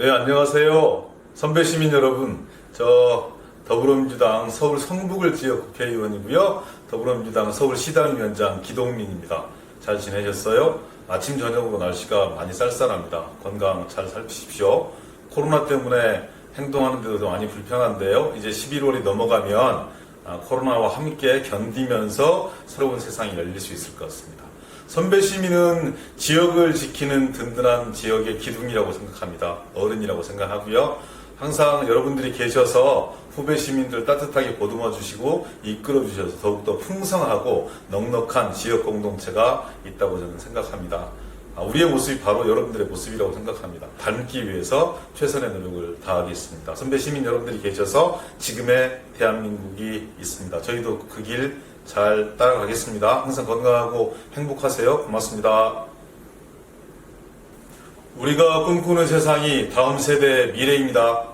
네, 안녕하세요. 선배 시민 여러분. 저 더불어민주당 서울 성북을 지역 국회의원이고요. 더불어민주당 서울시당 위원장 기동민입니다. 잘 지내셨어요? 아침, 저녁으로 날씨가 많이 쌀쌀합니다. 건강 잘 살피십시오. 코로나 때문에 행동하는데도 많이 불편한데요. 이제 11월이 넘어가면 아, 코로나와 함께 견디면서 새로운 세상이 열릴 수 있을 것 같습니다. 선배 시민은 지역을 지키는 든든한 지역의 기둥이라고 생각합니다. 어른이라고 생각하고요. 항상 여러분들이 계셔서 후배 시민들 따뜻하게 보듬어 주시고 이끌어 주셔서 더욱더 풍성하고 넉넉한 지역 공동체가 있다고 저는 생각합니다. 아, 우리의 모습이 바로 여러분들의 모습이라고 생각합니다. 닮기 위해서 최선의 노력을 다하겠습니다. 선배 시민 여러분들이 계셔서 지금의 대한민국이 있습니다. 저희도 그 길 잘 따라가겠습니다. 항상 건강하고 행복하세요. 고맙습니다. 우리가 꿈꾸는 세상이 다음 세대의 미래입니다.